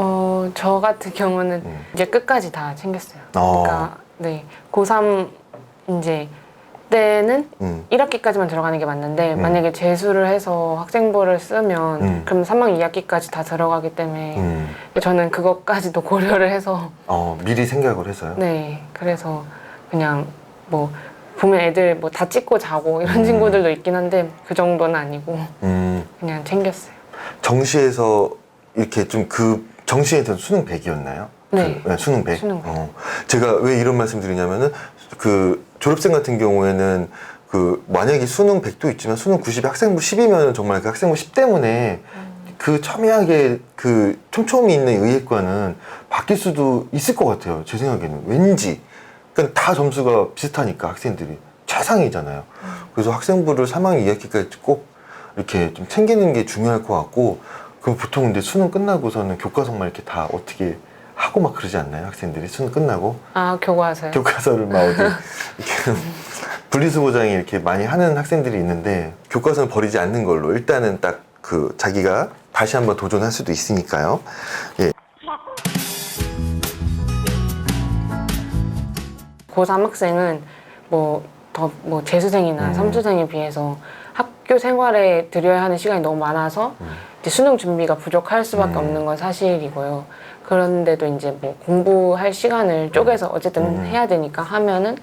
어, 저 같은 경우는 음. 이제 끝까지 다 챙겼어요. 어. 그러니까 네 고3 이제 때는 음. 1학기까지만 들어가는 게 맞는데 음. 만약에 재수를 해서 학생부를 쓰면 음. 그럼 3학년 2학기까지 다 들어가기 때문에 음. 저는 그것까지도 고려를 해서 어, 미리 생각을 해서요. 네 그래서 그냥 뭐 보면 애들 뭐 다 찍고 자고 이런 음. 친구들도 있긴 한데 그 정도는 아니고 음. 그냥 챙겼어요. 정시에서 이렇게 좀 그 정시에서 수능 100이었나요? 네. 그, 수능 100. 수능 100. 어. 제가 왜 이런 말씀 드리냐면은 그 졸업생 같은 경우에는 그 만약에 수능 100도 있지만 수능 90이 학생부 10이면 정말 그 학생부 10 때문에 그 첨예하게 그 촘촘히 있는 의예과는 바뀔 수도 있을 것 같아요. 제 생각에는 왠지. 그러니까 다 점수가 비슷하니까 학생들이 최상이잖아요. 그래서 학생부를 3학년 2학기까지 꼭 이렇게 좀 챙기는 게 중요할 것 같고 그럼 보통 근데 수능 끝나고서는 교과서만 이렇게 다 어떻게 하고 막 그러지 않나요? 학생들이 수능 끝나고 아 교과서요. 교과서를 막 어디 이렇게 분리수거장에 이렇게 많이 하는 학생들이 있는데 교과서는 버리지 않는 걸로 일단은 딱 그 자기가 다시 한번 도전할 수도 있으니까요. 예. 고3 학생은 뭐 더 뭐 재수생이나 음. 삼수생에 비해서 학교 생활에 들여야 하는 시간이 너무 많아서 음. 수능 준비가 부족할 수밖에 음. 없는 건 사실이고요. 그런데도 이제 뭐 공부할 시간을 쪼개서 어쨌든 음. 해야 되니까 하면은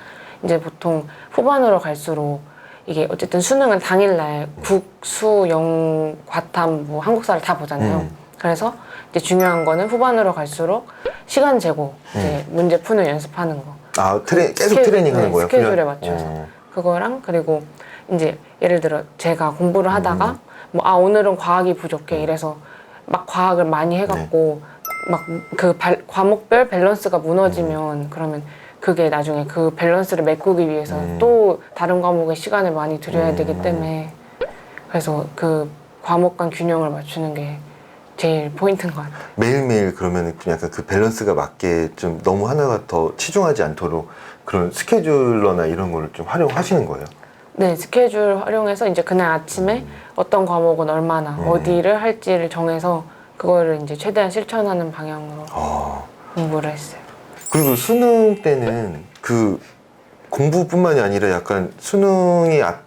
이제 보통 후반으로 갈수록 이게 어쨌든 수능은 당일날 국, 수, 영, 과탐, 뭐 한국사를 다 보잖아요. 음. 그래서 이제 중요한 거는 후반으로 갈수록 시간 재고 이제 문제 푸는 연습하는 거. 아 트레 계속 스케- 트레이닝 하는 네, 거예요. 스케줄에? 맞춰서. 어. 그거랑 그리고 이제 예를 들어 제가 공부를 하다가 음. 뭐아 오늘은 과학이 부족해 이래서 막 과학을 많이 해갖고 네. 막그 과목별 밸런스가 음. 무너지면 그러면 그게 나중에 그 밸런스를 메꾸기 위해서 음. 또 다른 과목에 시간을 많이 들여야 음. 되기 때문에 그래서 그 과목 간 균형을 맞추는 게 제일 포인트인 것 같아요. 매일매일 그러면 좀 약간 그 밸런스가 맞게 좀 너무 하나가 더 치중하지 않도록 그런 스케줄러나 이런 거를 좀 활용하시는 거예요. 네, 스케줄 활용해서 이제 그날 아침에 어떤 과목은 얼마나 음. 어디를 할지를 정해서 그거를 이제 최대한 실천하는 방향으로 아. 공부를 했어요. 그리고 수능 때는 그 공부뿐만이 아니라 약간 수능이 앞-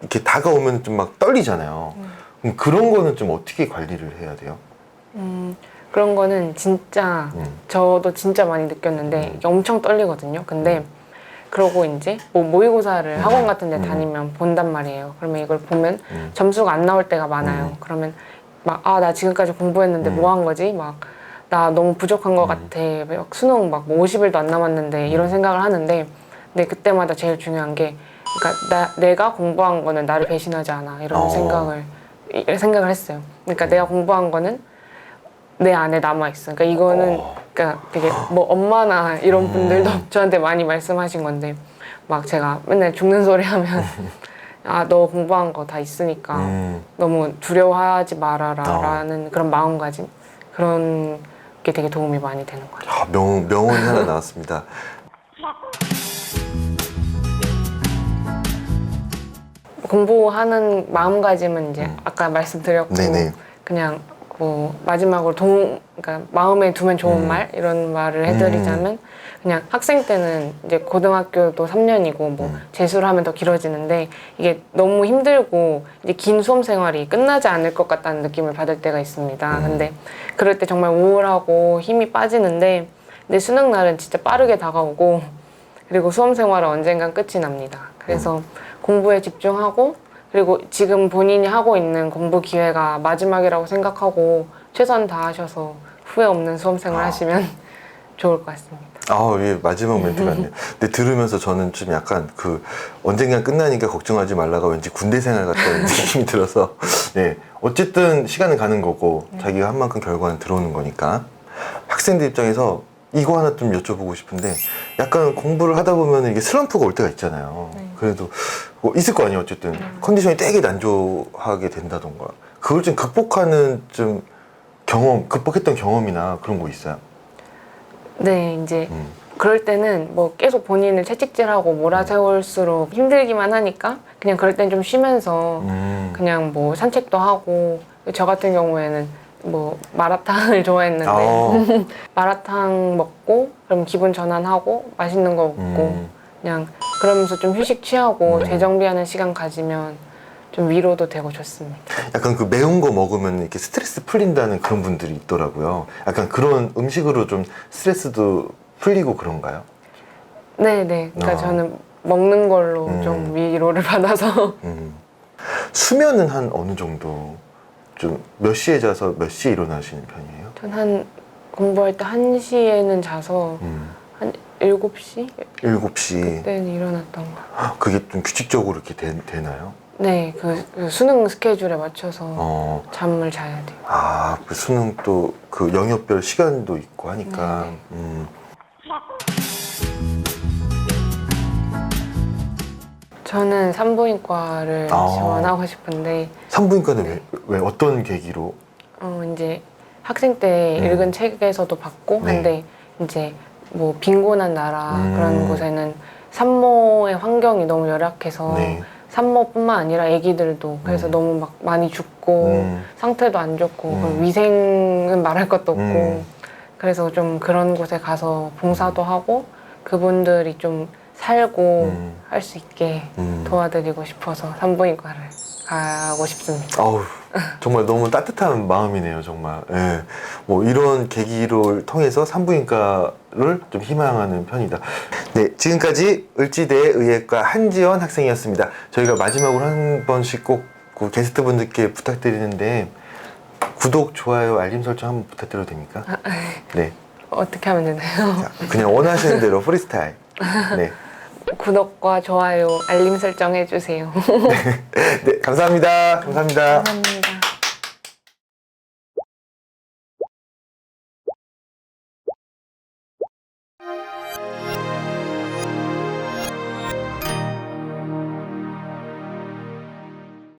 이렇게 다가오면 좀 막 떨리잖아요. 그럼 그런 거는 좀 어떻게 관리를 해야 돼요? 음, 그런 거는 진짜 음. 저도 진짜 많이 느꼈는데 음. 이게 엄청 떨리거든요. 근데 그러고 이제 뭐 모의고사를 음. 학원 같은 데 음. 다니면 본단 말이에요. 그러면 이걸 보면 음. 점수가 안 나올 때가 많아요. 음. 그러면 막 아 나 지금까지 공부했는데 음. 뭐한 거지? 막 나 너무 부족한 것 음. 같아. 막 수능 막 50일도 안 남았는데 이런 생각을 하는데 근데 그때마다 제일 중요한 게 그러니까 나 내가 공부한 거는 나를 배신하지 않아 이런 어. 생각을 이- 생각을 했어요. 그러니까 내가 공부한 거는 내 안에 남아 있어. 그러니까 이거는 어. 그러니까 되게 뭐 엄마나 이런 음. 분들도 저한테 많이 말씀하신 건데 막 제가 맨날 죽는 소리 하면 아 너 공부한 거 다 있으니까 음. 너무 두려워하지 말아라 어. 라는 그런 마음가짐 그런 게 되게 도움이 많이 되는 것 같아요. 아, 명, 명언이 하나 나왔습니다. 공부하는 마음가짐은 이제 음. 아까 말씀드렸고 네네. 그냥 뭐 마지막으로 동 그러니까 마음에 두면 좋은 음. 말 이런 말을 해드리자면 그냥 학생 때는 이제 고등학교도 3년이고 뭐 음. 재수를 하면 더 길어지는데 이게 너무 힘들고 이제 긴 수험 생활이 끝나지 않을 것 같다는 느낌을 받을 때가 있습니다. 음. 근데 그럴 때 정말 우울하고 힘이 빠지는데 근데 수능 날은 진짜 빠르게 다가오고 그리고 수험 생활은 언젠간 끝이 납니다. 그래서 음. 공부에 집중하고 그리고 지금 본인이 하고 있는 공부 기회가 마지막이라고 생각하고 최선 다하셔서 후회 없는 수험 생활 아. 하시면 좋을 것 같습니다. 아, 예, 마지막 멘트 같네요. 근데 들으면서 저는 좀 약간 그 언젠간 끝나니까 걱정하지 말라가 왠지 군대 생활 같다는 느낌이 들어서, 네. 어쨌든 시간은 가는 거고, 자기가 한 만큼 결과는 들어오는 거니까. 학생들 입장에서 이거 하나 좀 여쭤보고 싶은데, 약간 공부를 하다 보면 이게 슬럼프가 올 때가 있잖아요. 네. 그래도 뭐 있을 거 아니에요, 어쨌든. 컨디션이 되게 난조하게 된다던가. 그걸 좀 극복하는 좀 경험, 극복했던 경험이나 그런 거 있어요? 네, 이제 음. 그럴 때는 뭐 계속 본인을 채찍질하고 몰아세울수록 힘들기만 하니까 그냥 그럴 땐 좀 쉬면서 음. 그냥 뭐 산책도 하고 저 같은 경우에는 뭐 마라탕을 좋아했는데 어. 마라탕 먹고 그럼 기분 전환하고 맛있는 거 먹고 음. 그냥 그러면서 좀 휴식 취하고 음. 재정비하는 시간 가지면 좀 위로도 되고 좋습니다. 약간 그 매운 거 먹으면 이렇게 스트레스 풀린다는 그런 분들이 있더라고요. 약간 그런 음식으로 좀 스트레스도 풀리고 그런가요? 네 네. 그러니까 어. 저는 먹는 걸로 음. 좀 위로를 받아서 음. 수면은 한 어느 정도 좀 몇 시에 자서 몇 시에 일어나시는 편이에요? 전 한 공부할 때 1시에는 자서 음. 한 7시? 7시. 그때는 일어났던 것 같아요. 그게 좀 규칙적으로 이렇게 되, 나요 네, 그, 그 수능 스케줄에 맞춰서 어. 잠을 자야 돼요. 아, 그 수능 또 그 영역별 시간도 있고 하니까. 네. 음. 저는 산부인과를 아. 지원하고 싶은데 산부인과는 왜, 왜 어떤 계기로? 어, 이제 학생 때 음. 읽은 책에서도 봤고 네. 한데 이제 뭐 빈곤한 나라 음. 그런 곳에는 산모의 환경이 너무 열악해서 네. 산모뿐만 아니라 아기들도 그래서 음. 너무 막 많이 죽고 음. 상태도 안 좋고 음. 위생은 말할 것도 없고 음. 그래서 좀 그런 곳에 가서 봉사도 하고 그분들이 좀 살고 음. 할 수 있게 음. 도와드리고 싶어서 산부인과를 가고 싶습니다. 아우 정말 너무 따뜻한 마음이네요 정말. 예. 뭐 이런 계기를 통해서 산부인과를 좀 희망하는 편이다. 네 지금까지 을지대 의예과 한지원 학생이었습니다. 저희가 마지막으로 한 번씩 꼭그 게스트 분들께 부탁드리는데 구독 좋아요 알림 설정 한번 부탁드려도 됩니까? 네. 어떻게 하면 되나요? 자, 그냥 원하시는 대로 프리스타일. 네, 구독과 좋아요, 알림 설정 해주세요. 네 감사합니다 감사합니다 감사합니다.